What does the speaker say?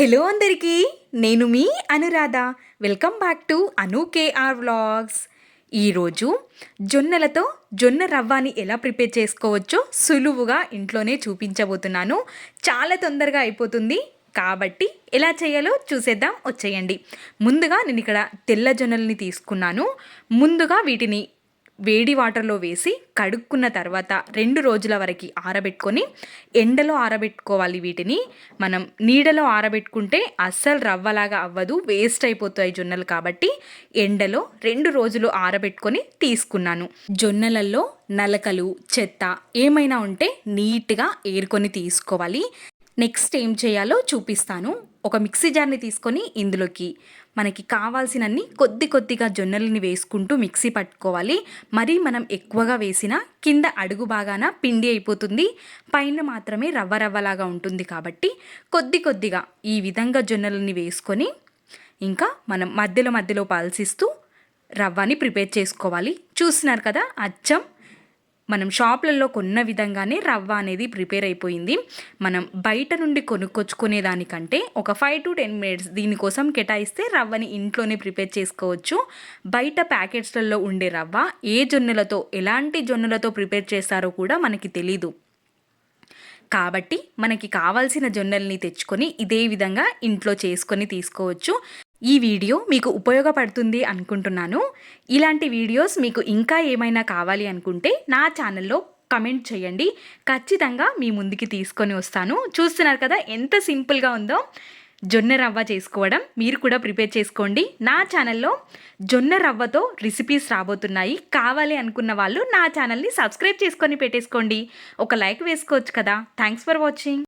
Hello అందరికీ నేను మీ Anuradha. Welcome back to Anu KR vlogs. ఈరోజు జొన్నలతో జొన్న రవ్వని ఎలా ప్రిపేర్ చేసుకోవచ్చో సులువుగా ఇంట్లోనే చూపించబోతున్నాను. చాలా తొందరగా అయిపోతుంది. కాబట్టి ఎలా చేయాలో చూసేద్దాం వచ్చేయండి. ముందుగా నేను ఇక్కడ తెల్ల జొన్నల్ని తీసుకున్నాను. ముందుగా వీటిని వేడి వాటర్లో వేసి కడుక్కున్న తర్వాత రెండు రోజుల వరకు ఆరబెట్టుకొని ఎండలో ఆరబెట్టుకోవాలి వీటిని. మనం నీడలో ఆరబెట్టుకుంటే అస్సలు రవ్వలాగా అవ్వదు వేస్ట్ అయిపోతాయి జొన్నలు కాబట్టి ఎండలో రెండు రోజులు ఆరబెట్టుకొని తీసుకున్నాను. జొన్నలలో నలకలు చెత్త ఏమైనా ఉంటే నీట్గా ఏరుకొని తీసుకోవాలి. నెక్స్ట్ ఏం చేయాలో చూపిస్తాను. ఒక మిక్సీ జార్ని తీసుకొని ఇందులోకి మనకి కావాల్సినన్ని కొద్ది కొద్దిగా జొన్నలని వేసుకుంటూ మిక్సీ పట్టుకోవాలి. మరీ మనం ఎక్కువగా వేసిన కింద అడుగు బాగాన పిండి అయిపోతుంది. పైన మాత్రమే రవ్వ రవ్వలాగా ఉంటుంది కాబట్టి కొద్ది కొద్దిగా ఈ విధంగా జొన్నలని వేసుకొని ఇంకా మనం మధ్యలో మధ్యలో పాల్సిస్తూ రవ్వని ప్రిపేర్ చేసుకోవాలి. చూస్తున్నారు కదా అచ్చం మనం షాప్లలో కొన్న విధంగానే రవ్వ అనేది ప్రిపేర్ అయిపోయింది. మనం బయట నుండి కొనుక్కొచ్చుకునే దానికంటే ఒక ఫైవ్ టు టెన్ మినిట్స్ దీనికోసం కేటాయిస్తే రవ్వని ఇంట్లోనే ప్రిపేర్ చేసుకోవచ్చు. బయట ప్యాకెట్స్లలో ఉండే రవ్వ ఏ జొన్నలతో ఎలాంటి జొన్నలతో ప్రిపేర్ చేస్తారో కూడా మనకి తెలీదు. కాబట్టి మనకి కావాల్సిన జొన్నల్ని తెచ్చుకొని ఇదే విధంగా ఇంట్లో చేసుకొని తీసుకోవచ్చు. ఈ వీడియో మీకు ఉపయోగపడుతుంది అనుకుంటున్నాను. ఇలాంటి వీడియోస్ మీకు ఇంకా ఏమైనా కావాలి అనుకుంటే నా ఛానల్లో కమెంట్ చేయండి. ఖచ్చితంగా మీ ముందుకి తీసుకొని వస్తాను. చూస్తున్నారు కదా ఎంత సింపుల్గా ఉందో. జొన్న రవ్వ చేసుకోవడం మీరు కూడా ప్రిపేర్ చేసుకోండి. నా ఛానల్లో జొన్న రవ్వతో రెసిపీస్ రాబోతున్నాయి. కావాలి అనుకున్న వాళ్ళు నా ఛానల్ని సబ్స్క్రైబ్ చేసుకొని పెట్టేసుకోండి. ఒక లైక్ వేసుకోవచ్చు కదా. Thanks for watching